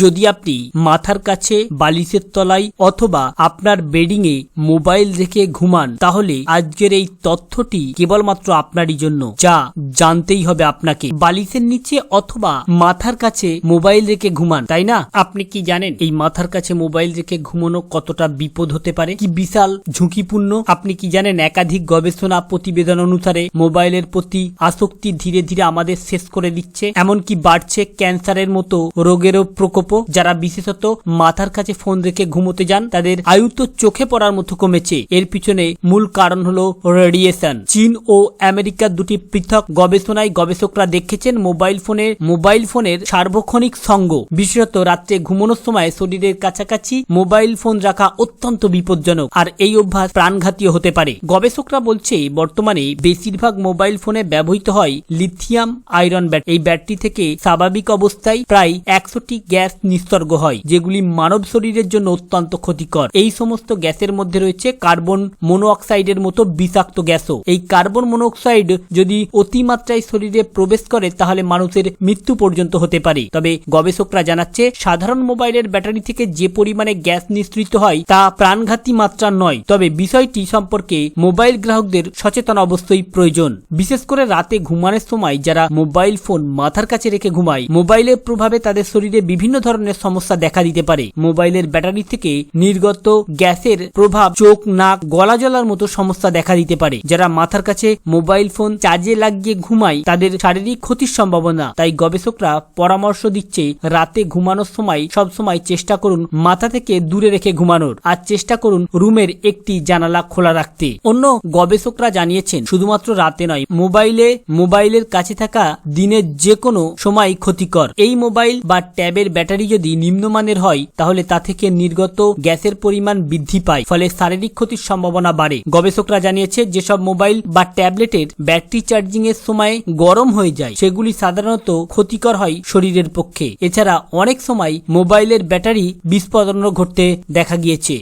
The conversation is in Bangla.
যদি আপনি মাথার কাছে বালিশের তলায় অথবা আপনার বেডিং এ মোবাইল রেখে ঘুমান, তাহলে আজকের এই তথ্যটি কেবলমাত্র আপনারই জন্য, যা জানতেই হবে আপনাকে। বালিশের নিচে অথবা মাথার কাছে মোবাইল রেখে ঘুমান, তাই না? আপনি কি জানেন এই মাথার কাছে মোবাইল রেখে ঘুমানো কতটা বিপদ হতে পারে? কি বিশাল ঝুঁকিপূর্ণ? আপনি কি জানেন একাধিক গবেষণা প্রতিবেদন অনুসারে মোবাইলের প্রতি আসক্তি ধীরে ধীরে আমাদের শেষ করে দিচ্ছে? এমনকি বাড়ছে ক্যান্সারের মতো রোগেরও প্রকোপও যারা বিশেষত মাথার কাছে ফোন রেখে ঘুমোতে যান, তাদের আয়ু তো চোখে পড়ার মতো কমেছে। এর পিছনে মূল কারণ হলো রেডিয়েশন। চীন ও আমেরিকার দুটি পৃথক গবেষণায় গবেষকরা দেখেছেন মোবাইল ফোনের মোবাইল ফোনের সার্বক্ষণিক সঙ্গ। বিশেষত রাত্রে ঘুমানোর সময় শরীরের কাছাকাছি মোবাইল ফোন রাখা অত্যন্ত বিপজ্জনক, আর এই অভ্যাস প্রাণঘাতীয় হতে পারে। গবেষকরা বলছে, বর্তমানে বেশিরভাগ মোবাইল ফোনে ব্যবহৃত হয় লিথিয়াম আয়রন ব্যাটারি এই ব্যাটারি থেকে স্বাভাবিক অবস্থায় প্রায় একশোটি গ্যাস নিঃসর্গ হয়, যেগুলি মানব শরীরের জন্য অত্যন্ত ক্ষতিকর। এই সমস্ত গ্যাসের মধ্যে রয়েছে কার্বন মনোঅক্সাইডের মতো বিষাক্ত গ্যাসও। এই কার্বন মনোঅক্সাইড যদি অতিমাত্রায় শরীরে প্রবেশ করে, তাহলে মানুষের মৃত্যু পর্যন্ত হতে পারে। তবে গবেষকরা জানাচ্ছে, সাধারণ মোবাইলের ব্যাটারি থেকে যে পরিমাণে গ্যাস নিঃসৃত হয়, তা প্রাণঘাতী মাত্রা নয়। তবে বিষয়টি সম্পর্কে মোবাইল গ্রাহকদের সচেতন অবশ্যই প্রয়োজন। বিশেষ করে রাতে ঘুমানোর সময় যারা মোবাইল ফোন মাথার কাছে রেখে ঘুমায়, মোবাইলের প্রভাবে তাদের শরীরে বিভিন্ন ধরনের সমস্যা দেখা দিতে পারে। মোবাইলের ব্যাটারি থেকে নির্গত গ্যাসের প্রভাব চোখ, নাক, গলা জ্বলার মতো সমস্যা দেখা দিতে পারে। যারা মাথার কাছে মোবাইল ফোন চার্জে লাগিয়ে ঘুমায়, তাদের শারীরিক ক্ষতির সম্ভাবনা। তাই গবেষকরা পরামর্শ দিচ্ছে, রাতে ঘুমানোর সময় সব সময় চেষ্টা করুন মাথা থেকে দূরে রেখে ঘুমানোর। আর চেষ্টা করুন রুমের একটি জানালা খোলা রাখতে। অন্য গবেষকরা জানিয়েছেন, শুধুমাত্র রাতে নয়, মোবাইলে, মোবাইলের কাছে থাকা দিনের যে কোনো সময় ক্ষতিকর। এই মোবাইল বা ট্যাবের ব্যাটারি যদি নিম্নমানের হয়, তাহলে তা থেকে নির্গত গ্যাসের পরিমাণ বৃদ্ধি পায়, ফলে শারীরিক ক্ষতির সম্ভাবনা বাড়ে। গবেষকরা জানিয়েছে, যেসব মোবাইল বা ট্যাবলেটের ব্যাটারি চার্জিং এর সময় গরম হয়ে যায়, সেগুলি সাধারণত ক্ষতিকর হয় শরীরের পক্ষে। এছাড়া অনেক সময় মোবাইলের ব্যাটারি বিস্ফোরণ ঘটতে দেখা গিয়েছে।